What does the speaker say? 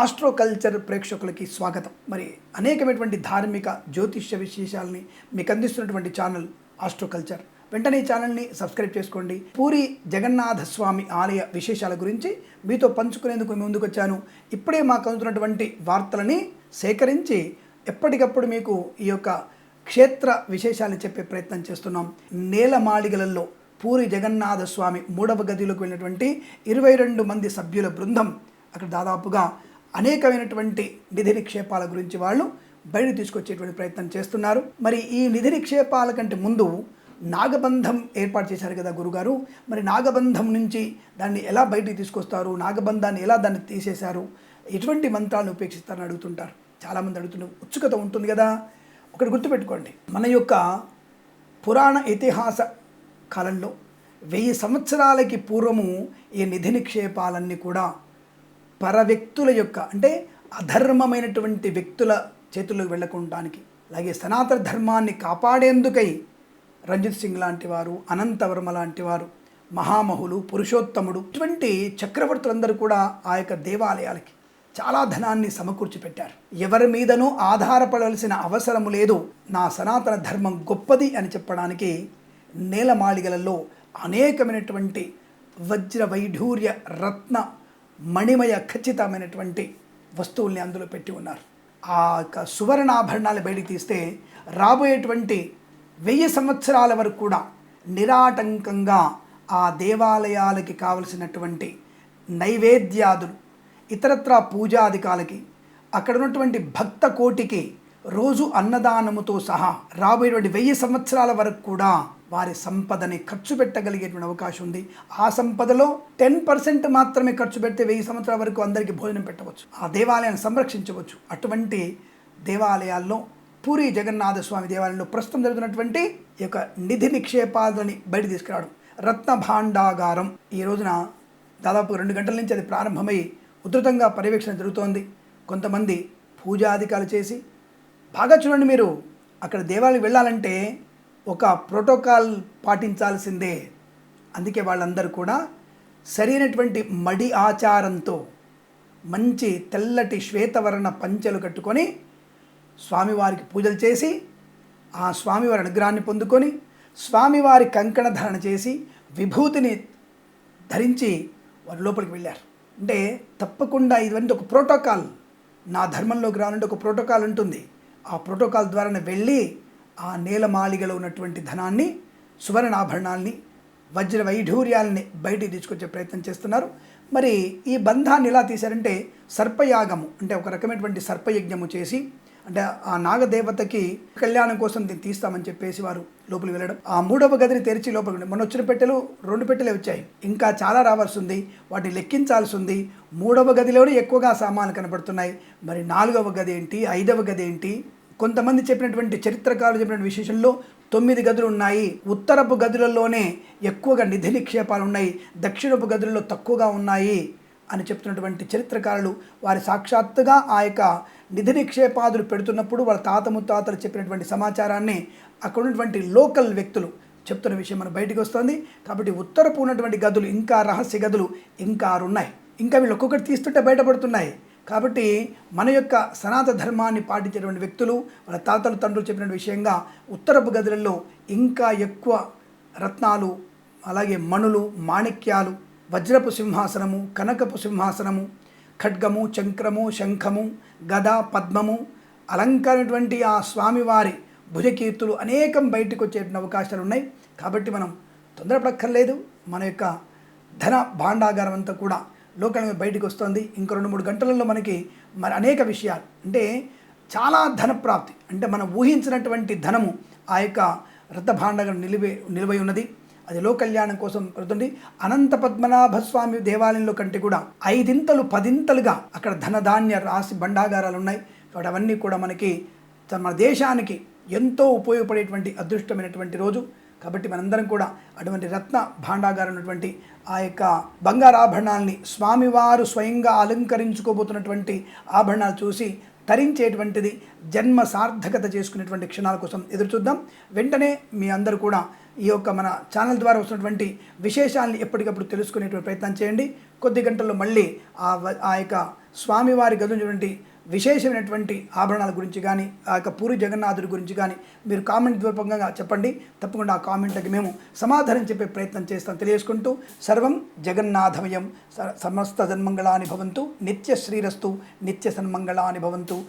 Astro culture ప్రేక్షకులకి స్వాగతం. మరి అనేకమైనటువంటి ధార్మిక జ్యోతిష్య విశేషాలని మీకు అందిస్తున్నటువంటి ఛానల్ ఆస్ట్రో కల్చర్ వెంటనే ఈ ఛానల్ని సబ్స్క్రైబ్ చేసుకోండి. పూరి జగన్నాథ స్వామి ఆలయ విశేషాల గురించి మీతో పంచుకునేందుకు ముందుకు వచ్చాను. ఇప్పుడే మాకు అందుతున్నటువంటి వార్తలని సేకరించి ఎప్పటికప్పుడు మీకు ఈ యొక్క క్షేత్ర విశేషాలను చెప్పే ప్రయత్నం చేస్తున్నాం. నేలమాళిగలలో పూరి జగన్నాథ స్వామి మూడవ గదిలోకి వెళ్ళినటువంటి ఇరవై రెండు మంది సభ్యుల బృందం అక్కడ దాదాపుగా అనేకమైనటువంటి నిధి నిక్షేపాల గురించి వాళ్ళు బయట తీసుకొచ్చేటువంటి ప్రయత్నం చేస్తున్నారు. మరి ఈ నిధి నిక్షేపాల కంటే ముందు నాగబంధం ఏర్పాటు చేశారు కదా గురుగారు. మరి నాగబంధం నుంచి దాన్ని ఎలా బయటికి తీసుకొస్తారు? నాగబంధాన్ని ఎలా దాన్ని తీసేశారు? ఎటువంటి మంత్రాలను ఉపేక్షిస్తారని అడుగుతుంటారు. చాలామంది అడుగుతున్న ఉత్సుకత ఉంటుంది కదా. ఒకటి గుర్తుపెట్టుకోండి. మన యొక్క పురాణ ఇతిహాస కాలంలో వెయ్యి సంవత్సరాలకి పూర్వము ఈ నిధి నిక్షేపాలన్నీ కూడా పర వ్యక్తుల యొక్క అంటే అధర్మమైనటువంటి వ్యక్తుల చేతుల్లోకి వెళ్ళకుండానికి అలాగే సనాతన ధర్మాన్ని కాపాడేందుకై రంజిత్ సింగ్ లాంటి వారు అనంతవర్మ లాంటి వారు మహామహులు పురుషోత్తముడు ఇటువంటి చక్రవర్తులందరూ కూడా ఆ యొక్క దేవాలయాలకి చాలా ధనాన్ని సమకూర్చి పెట్టారు. ఎవరి మీదనూ ఆధారపడవలసిన అవసరం లేదు. నా సనాతన ధర్మం గొప్పది అని చెప్పడానికి నేలమాళిగలలో అనేకమైనటువంటి వజ్ర వైఢూర్య రత్న మణిమయ ఖచ్చితమైనటువంటి వస్తువుల్ని అందులో పెట్టి ఉన్నారు. ఆ యొక్క సువర్ణాభరణాలు బయటికి తీస్తే రాబోయేటువంటి వెయ్యి సంవత్సరాల వరకు కూడా నిరాటంకంగా ఆ దేవాలయాలకి కావలసినటువంటి నైవేద్యాదులు ఇతరత్రా పూజాధికాలకి అక్కడ ఉన్నటువంటి భక్త కోటికి రోజు అన్నదానముతో సహా రాబోయేటువంటి వెయ్యి సంవత్సరాల వరకు కూడా వారి సంపదని ఖర్చు పెట్టగలిగేటువంటి అవకాశం ఉంది. ఆ సంపదలో టెన్ పర్సెంట్ మాత్రమే ఖర్చు పెడితే వెయ్యి సంవత్సరాల వరకు అందరికీ భోజనం పెట్టవచ్చు. ఆ దేవాలయాన్ని సంరక్షించవచ్చు. అటువంటి దేవాలయాల్లో పూరి జగన్నాథ స్వామి దేవాలయంలో ప్రస్తుతం జరుగుతున్నటువంటి ఈ యొక్క నిధి నిక్షేపాలని బయట తీసుకురావడం. రత్న భాండాగారం. ఈ రోజున దాదాపు రెండు గంటల నుంచి అది ప్రారంభమై ఉధృతంగా పర్యవేక్షణ జరుగుతోంది. కొంతమంది పూజాధికారులు చేసి బాగా చూడండి మీరు అక్కడ దేవాలయం వెళ్ళాలంటే ఒక ప్రోటోకాల్ పాటించాల్సిందే. అందుకే వాళ్ళందరూ కూడా సరైనటువంటి మడి ఆచారంతో మంచి తెల్లటి శ్వేతవర్ణ పంచెలు కట్టుకొని స్వామివారికి పూజలు చేసి ఆ స్వామివారి అనుగ్రహాన్ని పొందుకొని స్వామివారి కంకణ ధారణ చేసి విభూతిని ధరించి వారు లోపలికి వెళ్ళారు. అంటే తప్పకుండా ఇదంతా ఒక ప్రోటోకాల్. నా ధర్మంలోకి రావాలంటే ఒక ప్రోటోకాల్ ఉంటుంది. ఆ ప్రోటోకాల్ ద్వారానే వెళ్ళి ఆ నేలమాళిగలో ఉన్నటువంటి ధనాన్ని సువర్ణాభరణాల్ని వజ్ర వైఢూర్యాలని బయటికి తీసుకొచ్చే ప్రయత్నం చేస్తున్నారు. మరి ఈ బంధాన్ని ఎలా తీశారంటే సర్పయాగము అంటే ఒక రకమైనటువంటి సర్పయజ్ఞము చేసి అంటే ఆ నాగదేవతకి కళ్యాణం కోసం దీన్ని తీస్తామని చెప్పేసి వారు లోపలికి వెళ్ళడం. ఆ మూడవ గదిని తెరిచి లోపలికి మొన్న వచ్చిన పెట్టెలు రెండు పెట్టెలే వచ్చాయి. ఇంకా చాలా రావాల్సి ఉంది వాటిని లెక్కించాల్సి ఉంది మూడవ గదిలోనే ఎక్కువగా సామాన్లు కనబడుతున్నాయి. మరి నాలుగవ గది ఏంటి ఐదవ గది ఏంటి కొంతమంది చెప్పినటువంటి చరిత్రకారులు చెప్పిన విశేషంలో తొమ్మిది గదులు ఉన్నాయి. ఉత్తరపు గదులలోనే ఎక్కువగా నిధి నిక్షేపాలు ఉన్నాయి. దక్షిణపు గదులలో తక్కువగా ఉన్నాయి అని చెప్తున్నటువంటి చరిత్రకారులు వారి సాక్షాత్తుగా ఆ యొక్క నిధి నిక్షేపాదులు పెడుతున్నప్పుడు వాళ్ళ తాత ముత్తాతలు చెప్పినటువంటి సమాచారాన్ని అక్కడ ఉన్నటువంటి లోకల్ వ్యక్తులు చెప్తున్న విషయం మనం బయటకు వస్తుంది. కాబట్టి ఉత్తరపు ఉన్నటువంటి గదులు ఇంకా రహస్య గదులు ఇంకా ఆరు ఉన్నాయి ఇంకా వీళ్ళు ఒక్కొక్కటి తీస్తుంటే బయటపడుతున్నాయి. కాబట్టి మన యొక్క సనాతన ధర్మాన్ని పాటించేటువంటి వ్యక్తులు వాళ్ళ తాతలు తండ్రులు చెప్పిన విషయంగా ఉత్తరపు గదులలో ఇంకా ఎక్కువ రత్నాలు అలాగే మణులు మాణిక్యాలు వజ్రపు సింహాసనము కనకపు సింహాసనము ఖడ్గము చంక్రము శంఖము గద పద్మము అలంకరణటువంటి ఆ స్వామివారి భుజకీర్తులు అనేకం బయటకు వచ్చే అవకాశాలు ఉన్నాయి కాబట్టి మనం తొందరపడక్కర్లేదు. మన యొక్క ధన భాండాగారం అంతా కూడా లోకమే బయటకు వస్తుంది. ఇంకో రెండు మూడు గంటలలో మనకి మరి అనేక విషయాలు. అంటే చాలా ధన ప్రాప్తి అంటే మనం ఊహించినటువంటి ధనము ఆ యొక్క రథభాండగం నిలివే నిలువై ఉన్నది. అది లోకల్యాణం కోసం పెడుతుంది. అనంత పద్మనాభ స్వామి దేవాలయంలో కంటే కూడా ఐదింతలు పదింతలుగా అక్కడ ధనధాన్య రాశి భండాగారాలు ఉన్నాయి. కాబట్టి అవన్నీ కూడా మనకి మన దేశానికి ఎంతో ఉపయోగపడేటువంటి అదృష్టమైనటువంటి రోజు. కాబట్టి మనందరం కూడా అటువంటి రత్న భాండాగారం ఉన్నటువంటి ఆ యొక్క బంగారాభరణాల్ని స్వామివారు స్వయంగా అలంకరించుకోబోతున్నటువంటి ఆభరణాలు చూసి తరించేటువంటిది జన్మ సార్థకత చేసుకునేటువంటి క్షణాల కోసం ఎదురు చూద్దాం. వెంటనే మీ అందరూ కూడా ఈ యొక్క మన ఛానల్ ద్వారా వస్తున్నటువంటి విశేషాలని ఎప్పటికప్పుడు తెలుసుకునేటువంటి ప్రయత్నం చేయండి. కొద్ది గంటల్లో మళ్ళీ ఆ వ- ఆ యొక్క స్వామివారి గదున్నటువంటి విశేషమైనటువంటి ఆభరణాల గురించి కానీ ఆ యొక్క పూరి జగన్నాథుడి గురించి కానీ మీరు కామెంట్ ద్వీపంగా చెప్పండి. తప్పకుండా ఆ కామెంట్లకి మేము సమాధానం చెప్పే ప్రయత్నం చేస్తాం. తెలియజేసుకుంటూ సర్వం జగన్నాథమయం. స- సమస్త జన్మంగళాని భవంతు. నిత్య శ్రీరస్తు. నిత్య సన్మంగళాని భవంతు.